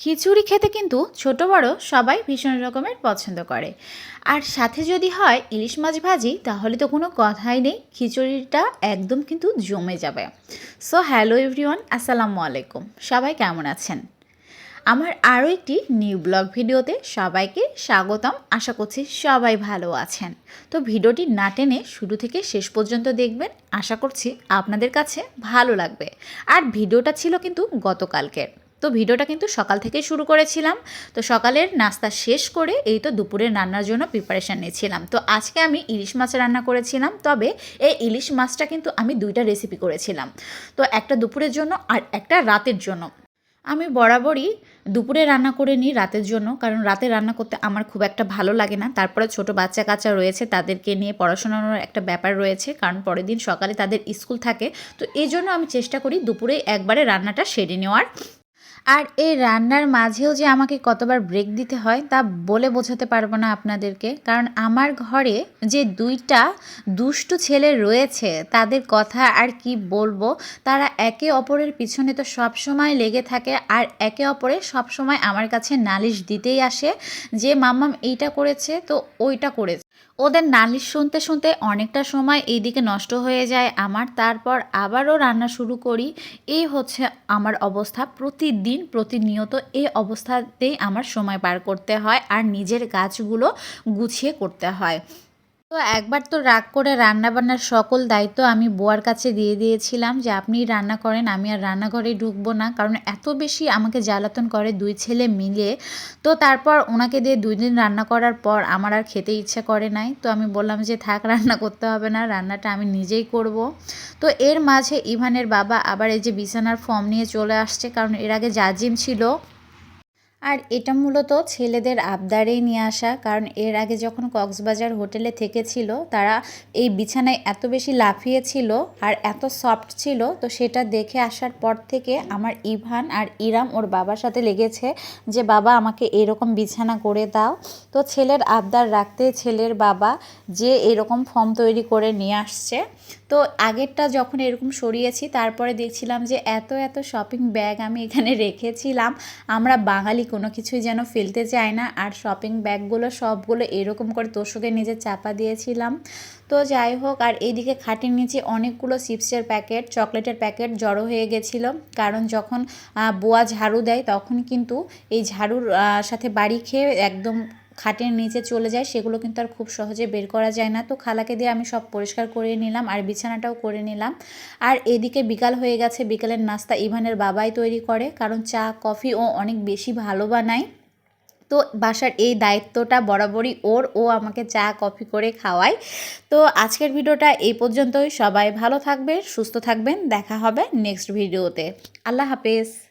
খিচুড়ি খেতে কিন্তু ছোট বড় সবাই ভীষণ রকমের পছন্দ করে। আর সাথে যদি হয় ইলিশ মাছ ভাজি, তাহলে তো কোনো কথাই নেই, খিচুড়িটা একদম কিন্তু জমে যাবে। সো হ্যালো এভরিওয়ান আসসালামু আলাইকুম। সবাই কেমন আছেন? আমার আরও একটি নিউ ব্লগ ভিডিওতে সবাইকে স্বাগতম। আশা করছি সবাই ভালো আছেন। তো ভিডিওটি না টেনে শুরু থেকে শেষ পর্যন্ত দেখবেন। আশা করছি আপনাদের কাছে ভালো লাগবে। আর ভিডিওটা ছিল কিন্তু গতকালকের। তো ভিডিওটা কিন্তু সকাল থেকে শুরু করেছিলাম। তো সকালের নাস্তা শেষ করে এই তো দুপুরের রান্নার জন্য প্রিপারেশান নিয়েছিলাম। তো আজকে আমি ইলিশ মাছ রান্না করেছিলাম, তবে এই ইলিশ মাছটা কিন্তু আমি দুইটা রেসিপি করেছিলাম। তো একটা দুপুরের জন্য আর একটা রাতের জন্য। আমি বরাবরই দুপুরে রান্না করে নিই রাতের জন্য, কারণ রাতে রান্না করতে আমার খুব একটা ভালো লাগে না। তারপরে ছোট বাচ্চা কাচ্চা রয়েছে, তাদেরকে নিয়ে পড়াশোনার একটা ব্যাপার রয়েছে, কারণ পরের দিন সকালে তাদের স্কুল থাকে। তো এই জন্য আমি চেষ্টা করি দুপুরে একবারে রান্নাটা সেরে নেওয়ার। আর এই রান্নার মাঝেও যে আমাকে কতবার ব্রেক দিতে হয় তা বলে বোঝাতে পারব না আপনাদেরকে। কারণ আমার ঘরে যে দুইটা দুষ্টু ছেলে রয়েছে, তাদের কথা আর কি বলব? তারা একে অপরের পিছনে তো সব সময় লেগে থাকে আর একে অপরে সব সময় আমার কাছে নালিশ দিতেই আসে যে, মাম্মাম, এইটা করেছে তো ওইটা করেছে। ওদের নালিশ শুনতে শুনতে অনেকটা সময় এইদিকে নষ্ট হয়ে যায়। আমার তারপর আবারও রান্না শুরু করি। এই হচ্ছে আমার অবস্থা। প্রতিদিন প্রতিনিয়ত এই অবস্থাতেই আমার সময় পার করতে হয় আর নিজের গাছগুলো গুছিয়ে করতে হয়। তো একবার তো রাগ করে রান্নাবান্নার সকল দায়িত্ব আমি বুয়ার কাছে দিয়ে দিয়েছিলাম যে আপনি রান্না করেন, আমি আর রান্নাঘরে ঢুকবো না। কারণ এত বেশি আমাকে জ্বালাতন করে দুই ছেলে মিলে। তো তারপর ওনাকে দিয়ে দুই দিন রান্না করার পর আমার আর খেতে ইচ্ছে করে নাই। তো আমি বললাম যে থাক, রান্না করতে হবে না, রান্নাটা আমি নিজেই করব। তো এর মাঝে ইভানের বাবা আবার এই যে বিছানার ফর্ম নিয়ে চলে আসছে, কারণ এর আগে জাজিম ছিল। আর এটা মূলত ছেলেদের আবদারেই নিয়ে আসা, কারণ এর আগে যখন কক্সবাজার হোটেলে থেকেছিল, তারা এই বিছানায় এত বেশি লাফিয়েছিল আর এত সফট ছিল, তো সেটা দেখে আসার পর থেকে আমার ইভান আর ইরাম ওর বাবার সাথে লেগেছে যে, বাবা, আমাকে এরকম বিছানা করে দাও। তো ছেলের আবদার রাখতে ছেলের বাবা যে, এরকম ফর্ম তৈরি করে নিয়ে আসছে। তো আগেরটা যখন এরকম সরিয়েছি, তারপরে দেখছিলাম যে, এত এত শপিং ব্যাগ আমি এখানে রেখেছিলাম। আমরা বাঙালি কোনো কিছুই যেন ফেলতে চায় না। আর শপিং ব্যাগগুলো সবগুলো এরকম করে তোষকে নিজে চাপা দিয়েছিলাম। তো যাই হোক, আর এইদিকে খাটের নিচে অনেকগুলো চিপসের প্যাকেট, চকলেটের প্যাকেট জড়ো হয়ে গেছিল। কারণ যখন বোয়া ঝাড়ু দেয়, তখন কিন্তু এই ঝাড়ুর সাথে বাড়ি খেয়ে একদম খাটের নিচে চলে যায়, সেগুলো কিন্তু আর খুব সহজে বের করা যায় না। তো খালাকে দিয়ে আমি সব পরিষ্কার করে নিলাম আর বিছানাটাও করে নিলাম। আর এদিকে বিকাল হয়ে গেছে, বিকালের নাস্তা ইভানের বাবাই তৈরি করে, কারণ চা, কফি ও অনেক বেশি ভালো বানায়। তো বাসার এই দায়িত্বটা বরাবরই ওর, ও আমাকে চা, কফি করে খাওয়ায়। তো আজকের ভিডিওটা এই পর্যন্তই। সবাই ভালো থাকবে সুস্থ থাকবেন। দেখা হবে নেক্সট ভিডিওতে। আল্লাহ হাফেজ।